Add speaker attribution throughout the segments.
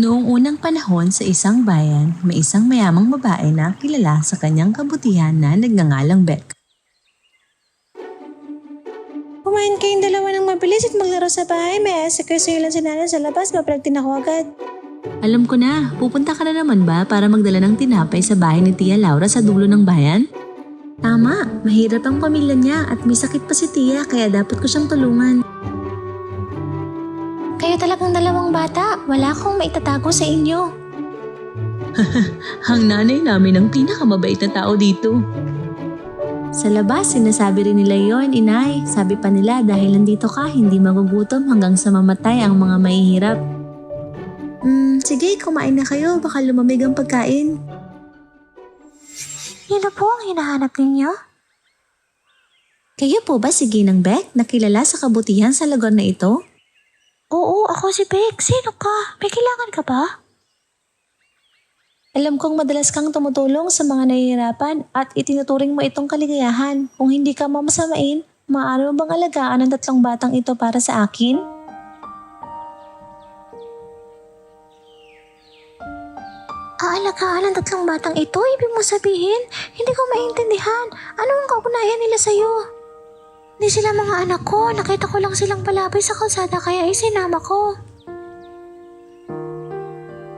Speaker 1: Noong unang panahon sa isang bayan, may isang mayamang babae na kilala sa kanyang kabutihan na nagngangalang Beck.
Speaker 2: Kumain kayong dalawa ng mabilis at maglaro sa bahay. May asikaso lang si nanay sa labas. Babalik din ako agad.
Speaker 1: Alam ko na, pupunta ka na naman ba para magdala ng tinapay sa bahay ni Tia Laura sa dulo ng bayan? Tama, mahirap ang pamilya niya at may sakit pa si Tia kaya dapat ko siyang tulungan.
Speaker 2: Kayo talagang dalawang bata. Wala akong maitatago sa inyo.
Speaker 1: Ang nanay namin ang pinakamabait na tao dito. Sa labas, sinasabi rin nila yon, inay. Sabi pa nila dahil nandito ka, hindi magugutom hanggang sa mamatay ang mga mahihirap. Hmm, sige, kumain na kayo. Baka lumamig ang pagkain.
Speaker 2: Yun na po ang hinahanap ninyo?
Speaker 1: Kayo po ba si Ginang Beck na kilala sa kabutihan sa lugar na ito?
Speaker 2: Oo, ako si Beck. Sino ka? May kailangan ka ba? Alam kong madalas kang tumutulong sa mga nahihirapan at itinuturing mo itong kaligayahan. Kung hindi ka mamasamain, maaari mo bang alagaan ang tatlong batang ito para sa akin? Aalagaan ang tatlong batang ito? Ibig mo sabihin? Hindi ko maintindihan. Ano ang kaugnayan nila sa'yo? Hindi sila mga anak ko. Nakita ko lang silang palabay sa kalsada kaya isinama ko.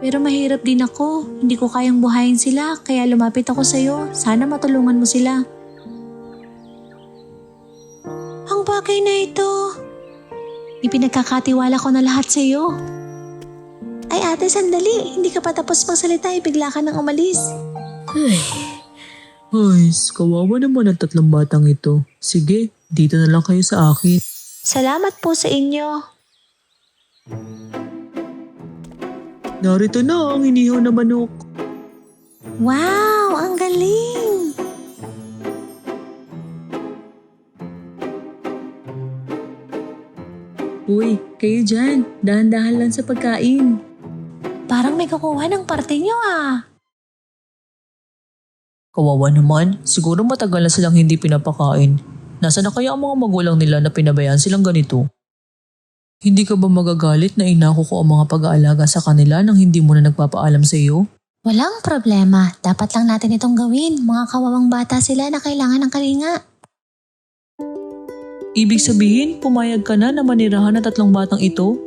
Speaker 1: Pero mahirap din ako. Hindi ko kayang buhayin sila kaya lumapit ako sa'yo. Sana matulungan mo sila.
Speaker 2: Ang bagay na ito.
Speaker 1: Ipinagkakatiwala ko na lahat sa'yo.
Speaker 2: Ay ate, sandali. Hindi ka pa tapos magsalita. eh. Bigla ka nang umalis.
Speaker 3: Ay, kawawa naman ang tatlong batang ito. Sige, dito na lang kayo sa akin.
Speaker 2: Salamat po sa inyo.
Speaker 3: Narito na ang inihaw na manok.
Speaker 2: Wow, ang galing.
Speaker 1: Uy, kayo dyan. Dahan-dahan lang sa pagkain.
Speaker 2: Parang may kukuha ng parte nyo ah.
Speaker 3: Kawawa naman, siguro matagal na silang hindi pinapakain. Nasa na kaya ang mga magulang nila na pinabayaan silang ganito? Hindi ka ba magagalit na inako ko ang mga pag-aalaga sa kanila nang hindi mo na nagpapaalam sa iyo?
Speaker 2: Walang problema. Dapat lang natin itong gawin. Mga kawawang bata sila na kailangan ng kalinga.
Speaker 3: Ibig sabihin, pumayag ka na na manirahan ng tatlong batang ito?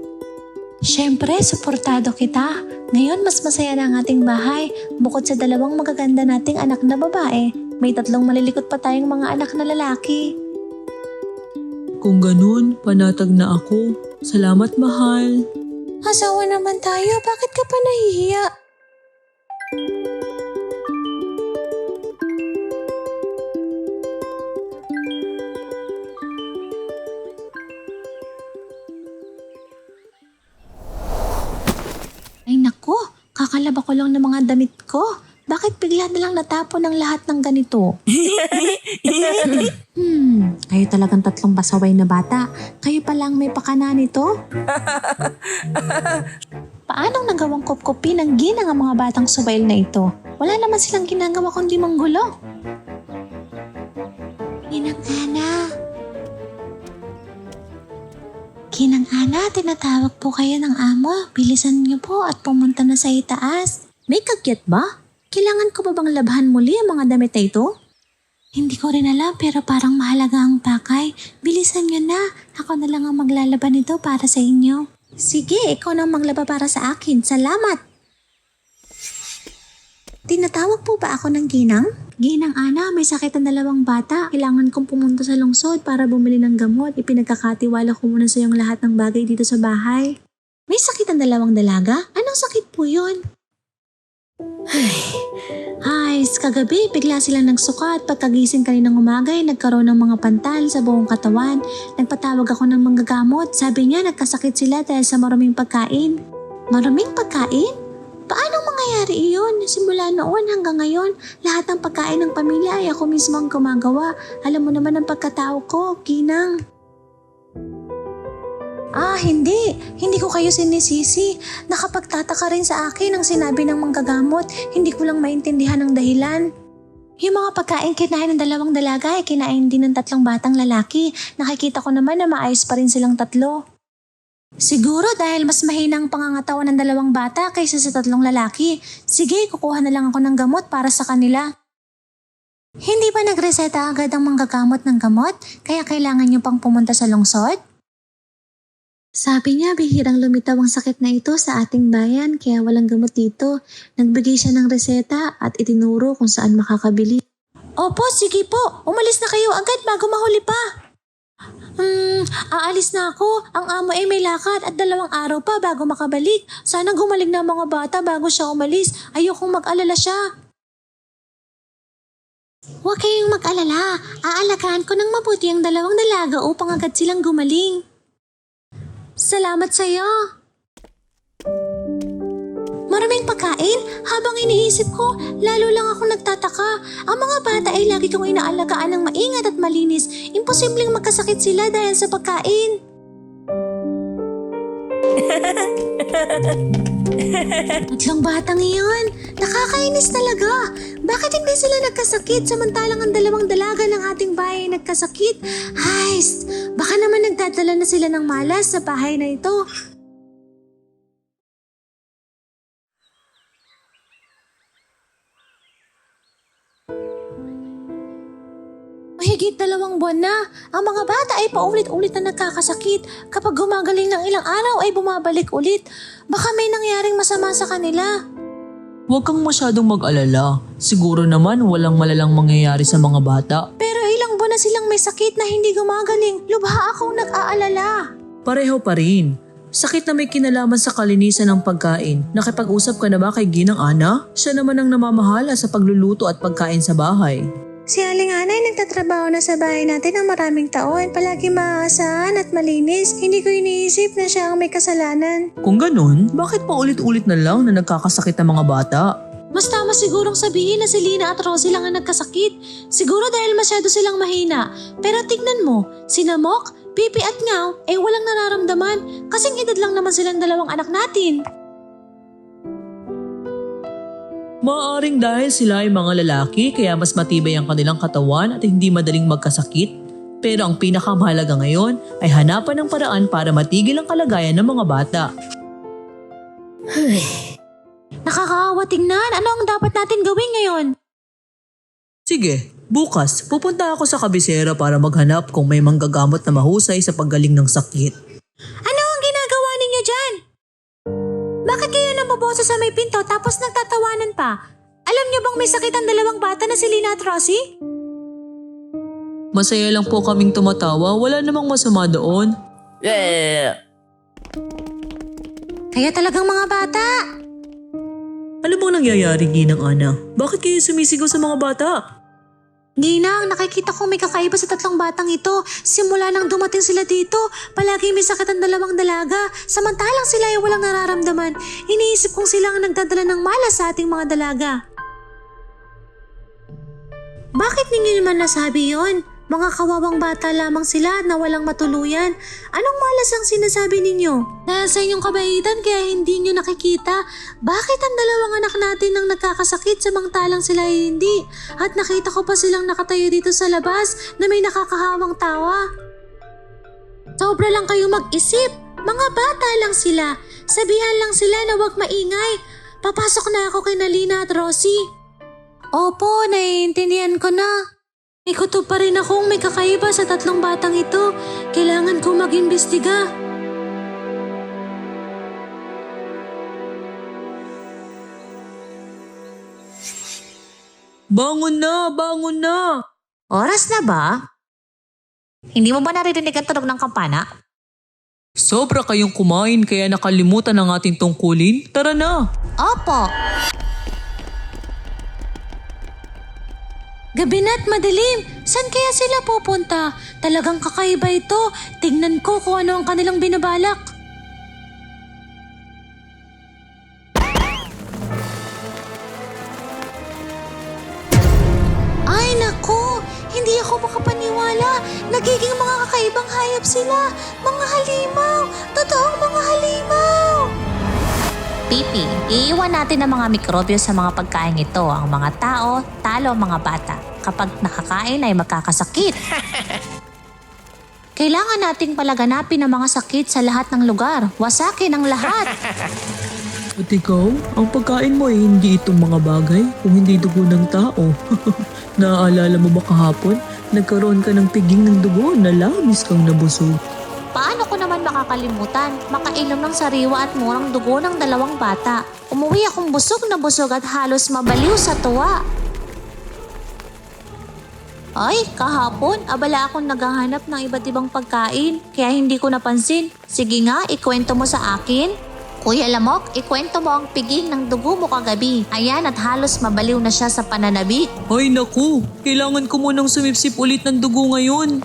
Speaker 2: Siyempre, suportado kita. Ngayon, mas masaya na ang ating bahay. Bukod sa dalawang magaganda nating anak na babae, may tatlong malilikot pa tayong mga anak na lalaki.
Speaker 3: Kung ganun, panatag na ako. Salamat, mahal.
Speaker 2: Asawa naman tayo, bakit ka pa nahihiya?
Speaker 1: Ay nako, kakalaba ko lang ng mga damit ko. Bakit bigla na lang natapon ang lahat ng ganito? kayo talagang tatlong pasaway na bata. Kayo pa lang may pakana nito?
Speaker 2: Paanong nagawang kupkupi ng ginang ang mga batang subail na ito? Wala naman silang ginagawa kundi manggulo. Ginang Ana. Ginang Ana, tinatawag po kayo ng amo. Bilisan niyo po at pumunta na sa itaas.
Speaker 1: May kagyat ba? Kailangan ko ba bang labhan muli ang mga damit na ito?
Speaker 2: Hindi ko rin alam pero parang mahalaga ang pakay. Bilisan niyo na. Ako na lang ang maglalaban nito para sa inyo.
Speaker 1: Sige, ikaw nang maglaba para sa akin. Salamat! Tinatawag po ba ako ng ginang? Ginang Ana, may sakit ang dalawang bata. Kailangan kong pumunta sa lungsod para bumili ng gamot. Ipinagkakatiwala ko muna sa iyong lahat ng bagay dito sa bahay. May sakit ang dalawang dalaga? Anong sakit po yun? Ay, kagabi bigla silang nagsuka at pagkagising kaninang umaga ay nagkaroon ng mga pantal sa buong katawan. Nagpatawag ako ng manggagamot. Sabi niya nagkasakit sila dahil sa maruming pagkain. Maruming pagkain? Paano mangyayari iyon? Simula noon hanggang ngayon, lahat ng pagkain ng pamilya ay ako mismo ang gumagawa. Alam mo naman ang pagkatao ko, Ginang. Ah, hindi. Hindi ko kayo sinisisi. Nakapagtataka rin sa akin ang sinabi ng manggagamot. Hindi ko lang maintindihan ang dahilan. Yung mga pagkain kinain ng dalawang dalaga ay kinain din ng tatlong batang lalaki. Nakikita ko naman na maayos pa rin silang tatlo. Siguro dahil mas mahina ang pangangatawan ng dalawang bata kaysa sa tatlong lalaki. Sige, kukuha na lang ako ng gamot para sa kanila. Hindi ba nagreseta agad ang manggagamot ng gamot kaya kailangan niyo pang pumunta sa lungsod? Sabi niya bihirang lumitaw ang sakit na ito sa ating bayan kaya walang gamot dito. Nagbigay siya ng reseta at itinuro kung saan makakabili. Opo, sige po. Umalis na kayo agad bago mahuli pa. Hmm, aalis na ako. Ang amo ay may lakad at dalawang araw pa bago makabalik. Sana gumaling na mga bata bago siya umalis. Ayokong mag-alala siya. Huwag kayong mag-alala. Aalagaan ko ng mabuti ang dalawang dalaga upang agad silang gumaling. Salamat sa'yo. Maraming pagkain? Habang iniisip ko, lalo lang ako nagtataka. Ang mga bata ay lagi kong inaalagaan ng maingat at malinis. Imposibleng magkasakit sila dahil sa pagkain. Tatlong batang iyon. Nakakainis talaga. Bakit hindi sila nagkasakit samantalang ang dalawang dalaga ng ating bahay ay nagkasakit? Hays, baka naman nagdadala na sila ng malas sa bahay na ito. Mahigit dalawang buwan na, ang mga bata ay paulit-ulit na nagkakasakit. Kapag gumagaling ng ilang araw ay bumabalik ulit. Baka may nangyaring masama sa kanila.
Speaker 3: Huwag kang masyadong mag-alala. Siguro naman walang malalang mangyayari sa mga bata.
Speaker 1: Pero ilang buwan na silang may sakit na hindi gumagaling. Lubha akong nag-aalala.
Speaker 3: Pareho pa rin. Sakit na may kinalaman sa kalinisan ng pagkain. Nakipag-usap ka na ba kay Ginang Ana? Siya naman ang namamahala sa pagluluto at pagkain sa bahay.
Speaker 1: Si Aling Anay nagtatrabaho na sa bahay natin ng maraming taon. Palagi maaasahan at malinis. Hindi ko iniisip na siya ang may kasalanan.
Speaker 3: Kung ganun, bakit pa ulit-ulit na lang na nagkakasakit ang mga bata?
Speaker 1: Mas tama sigurong sabihin na si Lina at Rosie lang ang nagkasakit. Siguro dahil masyado silang mahina. Pero tignan mo, si Namok, Pipi at Ngaw ay walang nararamdaman. Kasing edad lang naman silang dalawang anak natin.
Speaker 3: Maaaring dahil sila ay mga lalaki kaya mas matibay ang kanilang katawan at hindi madaling magkasakit. Pero ang pinakamahalaga ngayon ay hanapan ng paraan para matigil ang kalagayan ng mga bata.
Speaker 1: Nakakaawa tingnan. Ano ang dapat natin gawin ngayon?
Speaker 3: Sige, bukas pupunta ako sa kabisera para maghanap kung may manggagamot na mahusay sa paggaling ng sakit.
Speaker 1: Nambobosa sa may pinto tapos nagtatawanan pa? Alam niyo bang may sakit ang dalawang bata na si Lina at Rosie?
Speaker 3: Masaya lang po kaming tumatawa, wala namang masama doon.
Speaker 1: Kaya talagang mga bata.
Speaker 3: Ano bang nangyayari, Ginang Ana? Bakit kayo sumisigaw sa mga bata?
Speaker 1: Ginang, nakikita ko may kakaiba sa tatlong batang ito. Simula nang dumating sila dito, palagi may sakit ang dalawang dalaga. Samantalang sila ay walang nararamdaman. Iniisip kong sila ang nagdadala ng malas sa ating mga dalaga. Bakit ninyo naman nasabi yon? Mga kawawang bata lamang sila na walang matuluyan. Anong malas ang sinasabi ninyo? Dahil sa inyong kabaitan kaya hindi nyo nakikita. Bakit ang dalawang anak natin ang nagkakasakit samantalang sila ay hindi? At nakita ko pa silang nakatayo dito sa labas na may nakakahawang tawa. Sobra lang kayo mag-isip. Mga bata lang sila. Sabihan lang sila na huwag maingay. Papasok na ako kay Nalina at Rosie. Opo, naiintindihan ko na. May kutob pa rin akong may kakaiba sa tatlong batang ito. Kailangan ko mag-imbestiga.
Speaker 3: Bangon na! Bangon na!
Speaker 1: Oras na ba? Hindi mo ba naririnig ang tunog ng kampana?
Speaker 3: Sobra kayong kumain kaya nakalimutan ang ating tungkulin? Tara na!
Speaker 1: Opo. Gabi na't madilim. San kaya sila pupunta? Talagang kakaiba ito. Tignan ko kung ano ang kanilang binabalak. Ay nako, hindi ako makapaniwala. Nagiging mga kakaibang hayop sila. Mga halimaw. Pipi, iiwan natin ang mga mikrobyo sa mga pagkain ito. Ang mga tao, talo ang mga bata. Kapag nakakain ay magkakasakit. Kailangan nating palaganapin ang mga sakit sa lahat ng lugar. Wasakin ang lahat.
Speaker 3: At ikaw, ang pagkain mo ay hindi itong mga bagay kung hindi dugo ng tao. Naaalala mo ba kahapon? Nagkaroon ka ng piging ng dugo na labis kang nabusog.
Speaker 1: Paano naman makakalimutan? Makainom ng sariwa at murang dugo ng dalawang bata. Umuwi akong busog na busog at halos mabaliw sa tuwa. Ay, kahapon, abala akong naghahanap ng iba't ibang pagkain, kaya hindi ko napansin. Sige nga, ikwento mo sa akin. Kuya Lamok, ikwento mo ang piging ng dugo mo kagabi. Ayan at halos mabaliw na siya sa pananabik.
Speaker 3: Ay naku, kailangan ko munang sumipsip ulit ng dugo ngayon.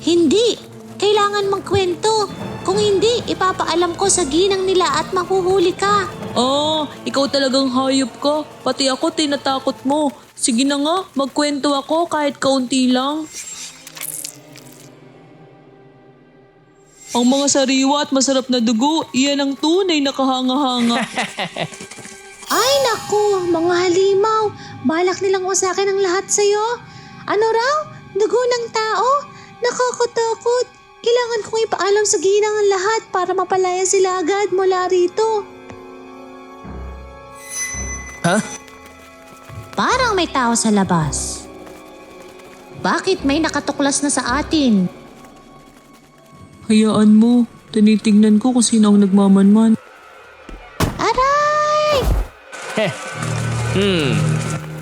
Speaker 1: Hindi! Kailangan magkwento. Kung hindi, ipapaalam ko sa ginang nila at mahuhuli ka.
Speaker 3: Ah, ikaw talagang hayop ka. Pati ako tinatakot mo. Sige na nga, magkwento ako kahit kaunti lang. Ang mga sariwa at masarap na dugo, iyan ang tunay na kahanga-hanga.
Speaker 1: Ay naku, mga halimaw. Balak nilang usakin ang lahat sa'yo. Ano raw? Dugo ng tao? Nakakatakot. Kailangan kong ipaalam sa ginang ang lahat para mapalaya sila agad mula rito.
Speaker 4: Ha?
Speaker 1: Parang may tao sa labas. Bakit may nakatuklas na sa atin?
Speaker 3: Hayaan mo, tinitingnan ko kung sino ang nagmamanman.
Speaker 1: Aray!
Speaker 4: Hmm.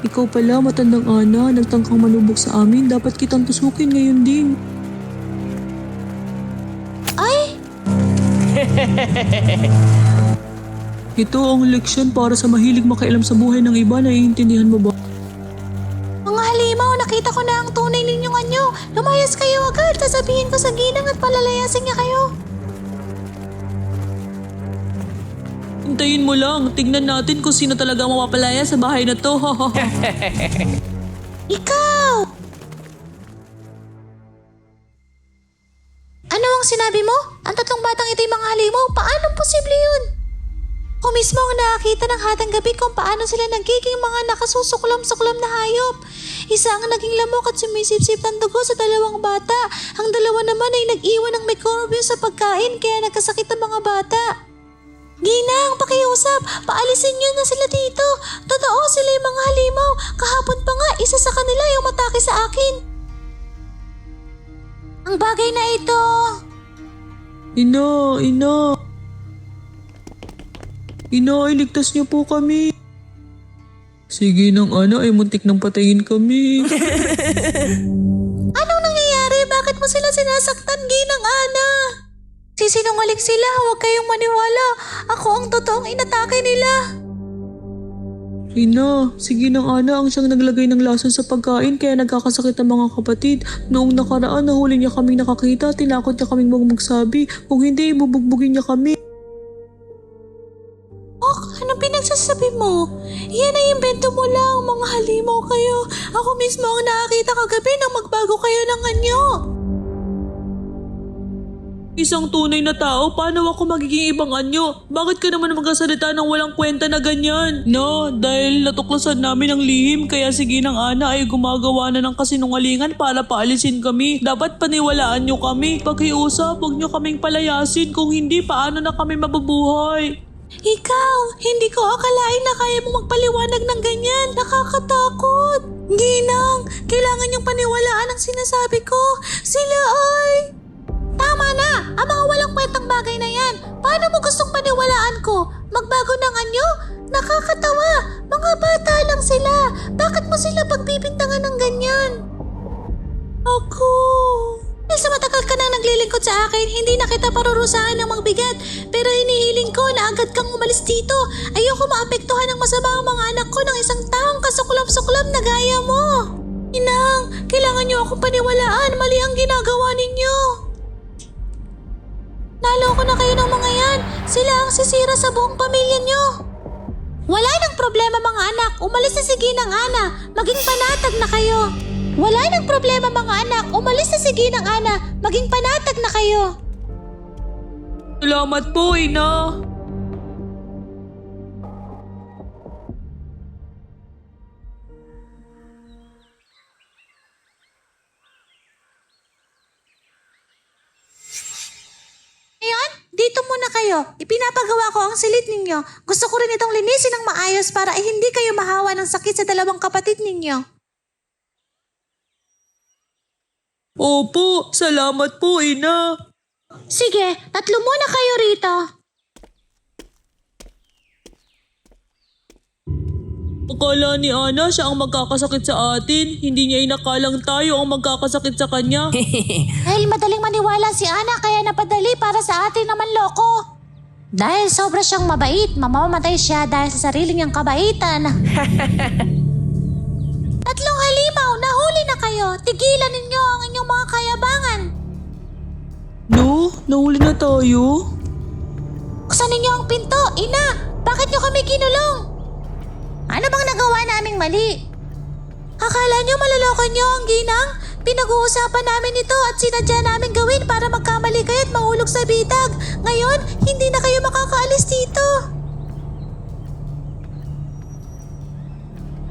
Speaker 3: Ikaw pala, matandang ana, nagtangkang manubok sa amin. Dapat kitang tusukin ngayon din. Ito ang leksyon para sa mahilig makialam sa buhay ng iba. Naiintindihan mo ba?
Speaker 1: Mga halimaw, nakita ko na ang tunay ninyong anyo. Lumayas kayo agad. Sasabihin ko sa ginang at palalayasin niya kayo.
Speaker 3: Hintayin mo lang. Tignan natin kung sino talaga mapapalaya sa bahay na to.
Speaker 1: Ikaw! Ano ang sinabi mo? Mga halimaw. Paano posible yun? Ako mismo ang nakakita ng hatang gabi kung paano sila nagiging mga nakasusuklam-suklam na hayop. Isa ang naging lamok at sumisipsip ng dugo sa dalawang bata. Ang dalawa naman ay nag-iwan ng microbius sa pagkain kaya nagkasakit ang mga bata. Ginang, pakiusap, paalisin niyo na sila dito. Totoo sila yung mga halimaw. Kahapon pa nga, isa sa kanila yung matake sa akin. Ang bagay na ito.
Speaker 3: Ina, ina. Ina, iligtas niyo po kami. Sige nang ana, ay muntik nang patayin kami.
Speaker 1: Anong nangyayari? Bakit mo sila sinasaktan, Ginang Ana? Sisinungaling sila, huwag kayong maniwala. Ako ang totoong inatake nila.
Speaker 3: Ina, sige nang ana ang siyang naglagay ng lason sa pagkain kaya nagkakasakit ang mga kapatid. Noong nakaraan nahuli niya kaming nakakita, tinakot niya kaming mga. Kung hindi, ibubugbugin niya kami.
Speaker 1: Ok, anong pinagsasabi mo? Yan ay invento mo lang, mga halimaw kayo. Ako mismo ang nakakita kagabi nang magbago kayo ng anyo.
Speaker 3: Isang tunay na tao, paano ako magiging ibang anyo? Bakit ka naman magkasalita ng walang kwenta na ganyan? No, dahil natuklasan namin ang lihim kaya sige ng Ana ay gumagawa na ng kasinungalingan para paalisin kami. Dapat paniwalaan nyo kami. Paghiusap, huwag nyo kaming palayasin kung hindi paano na kami mababuhay.
Speaker 1: Ikaw, hindi ko akalain na kaya mo magpaliwanag ng ganyan. Nakakatakot. Ginang, kailangan niyong paniwalaan ang sinasabi ko. Sila ay... Na! Ang mga walang kwentang bagay na yan. Paano mo gustong paniwalaan ko? Magbago ng anyo? Nakakatawa! Mga bata lang sila. Bakit mo sila pagbibintangan ng ganyan? Ako... Dahil sa matagal ka nang naglilingkod sa akin, hindi na kita parurusahan ng magbigat. Pero hinihiling ko na agad kang umalis dito. Ayoko maapektuhan ng masama ang mga anak ko ng isang taong kasuklam-suklam na gaya mo. Inang, kailangan niyo akong paniwalaan. Mali ang ginagawa ninyo. Naloko na kayo ng mga yan. Sila ang sisira sa buong pamilya niyo. Wala nang problema mga anak. Umalis na si Ginang Ana. Maging panatag na kayo. Wala nang problema mga anak. Umalis na si Ginang Ana. Maging panatag na kayo.
Speaker 3: Salamat po, Ina.
Speaker 1: Kayo. Ipinapagawa ko ang silid ninyo. Gusto ko rin itong linisin ng maayos para eh, hindi kayo mahawa ng sakit sa dalawang kapatid ninyo.
Speaker 3: Opo, salamat po, ina.
Speaker 1: Sige, tatlo muna kayo rito.
Speaker 3: Akala ni Ana siya ang magkakasakit sa atin. Hindi niya inakalang tayo ang magkakasakit sa kanya.
Speaker 1: Dahil madaling maniwala si Ana kaya napadali para sa atin naman loko. Dahil sobra siyang mabait, mamamatay siya dahil sa sarili niyang kabaitan. Tatlong halimaw, nahuli na kayo. Tigilan ninyo ang inyong mga kayabangan.
Speaker 3: no, nahuli na tayo.
Speaker 1: Buksan ninyo ang pinto, ina! Bakit niyo kami kinulong? Ano bang nagawa naming mali? Akala niyo maloloko niyo ang ginang? Pinag-uusapan namin ito at sinadya namin gawin para magkamali kayo at mahulog sa bitag. Ngayon, hindi na kayo makakaalis dito.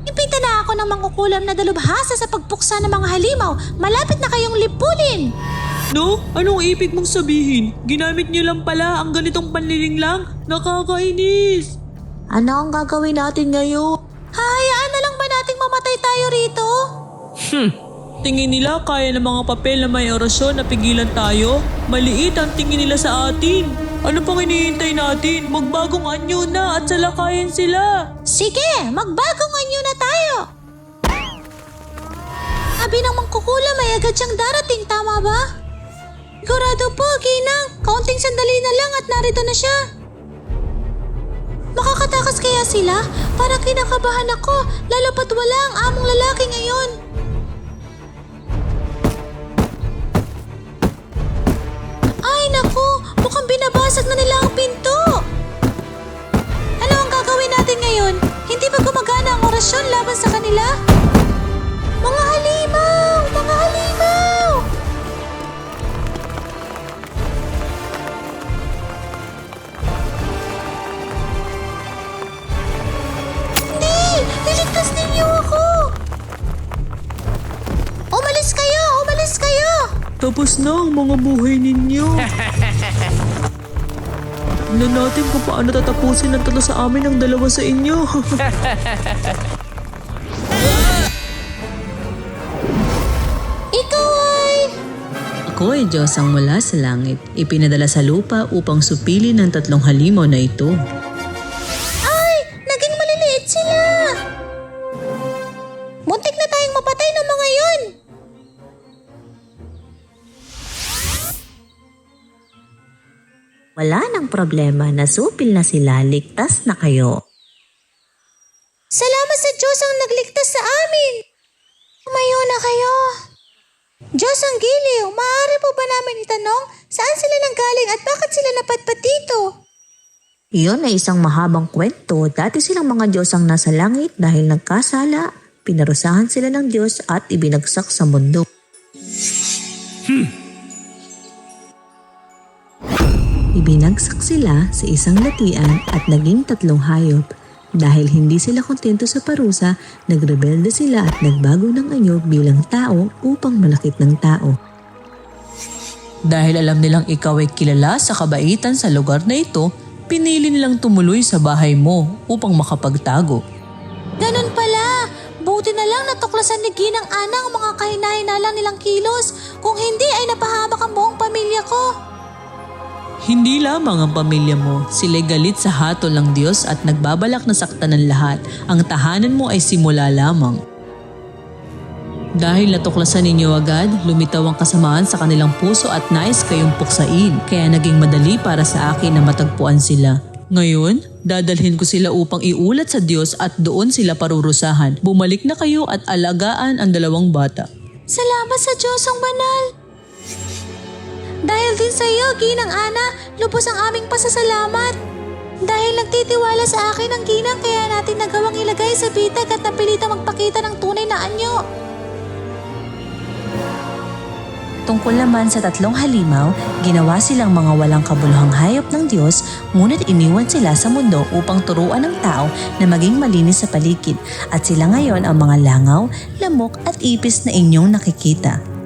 Speaker 1: Ipinta na ako ng mangkukulam na dalubhasa sa pagpuksa ng mga halimaw. Malapit na kayong lipulin.
Speaker 3: No? Anong ibig mong sabihin? Ginamit niyo lang pala ang ganitong panliling lang? Nakakainis!
Speaker 1: Ano ang gagawin natin ngayon? Hayaan na lang ba nating mamatay tayo rito?
Speaker 3: Hmm. Tingin nila kaya ng mga papel na may orasyon na pigilan tayo? Maliit ang tingin nila sa atin. Ano pang hinihintay natin? Magbagong anyo na at salakayin sila.
Speaker 1: Sige, magbagong anyo na tayo. Sabi ng mangkukula may agad siyang darating, tama ba? Sigurado po, Ginang. Kaunting sandali na lang at narito na siya. Makakatakas kaya sila? Para kinakabahan ako, lalo pat wala ang among lalaki ngayon. Natin
Speaker 3: kung paano tatapusin ng tatlo sa amin ang dalawa sa inyo.
Speaker 1: Ikaw ay...
Speaker 4: Ako ay Diyos ang mula sa langit, ipinadala sa lupa upang supili ng tatlong halimaw na ito. Problema, nasupil na sila, ligtas na kayo.
Speaker 1: Salamat sa Diyos ang nagligtas sa amin! Tumayo na kayo! Diyos ang giliw, maaari po ba namin itanong saan sila nanggaling at bakit sila napadpad dito?
Speaker 4: Iyon ay isang mahabang kwento. Dati silang mga Diyos ang nasa langit dahil nagkasala. Pinarusahan sila ng Diyos at ibinagsak sa mundo. Ibinagsak sila sa isang latian at naging tatlong hayop. Dahil hindi sila kontento sa parusa, nagrebelde sila at nagbago ng anyo bilang tao upang malakit ng tao.
Speaker 3: Dahil alam nilang ikaw ay kilala sa kabaitan sa lugar na ito, pinili nilang tumuloy sa bahay mo upang makapagtago.
Speaker 1: Ganun pala! Buti na lang natuklasan ni Ginang Ana ang mga kahinahinala nilang kilos. Kung hindi ay napahamak ang buong pamilya ko.
Speaker 3: Hindi lamang ang pamilya mo, sila'y galit sa hatol ng Diyos at nagbabalak na saktan ng lahat. Ang tahanan mo ay simula lamang. Dahil natuklasan ninyo agad, lumitaw ang kasamaan sa kanilang puso at nais kayong puksain, kaya naging madali para sa akin na matagpuan sila. Ngayon, dadalhin ko sila upang iulat sa Diyos at doon sila parurusahan. Bumalik na kayo at alagaan ang dalawang bata.
Speaker 1: Salamat sa Diyos ang banal. Dahil din sa iyo, Ginang Ana, lubos ang aming pasasalamat. Dahil nagtitiwala sa akin ang ginang kaya natin nagawang ilagay sa bitag at napilita magpakita ng tunay na anyo.
Speaker 2: Tungkol naman sa tatlong halimaw, ginawa silang mga walang kabuluhang hayop ng Diyos, ngunit iniwan sila sa mundo upang turuan ng tao na maging malinis sa paligid at sila ngayon ang mga langaw, lamok at ipis na inyong nakikita.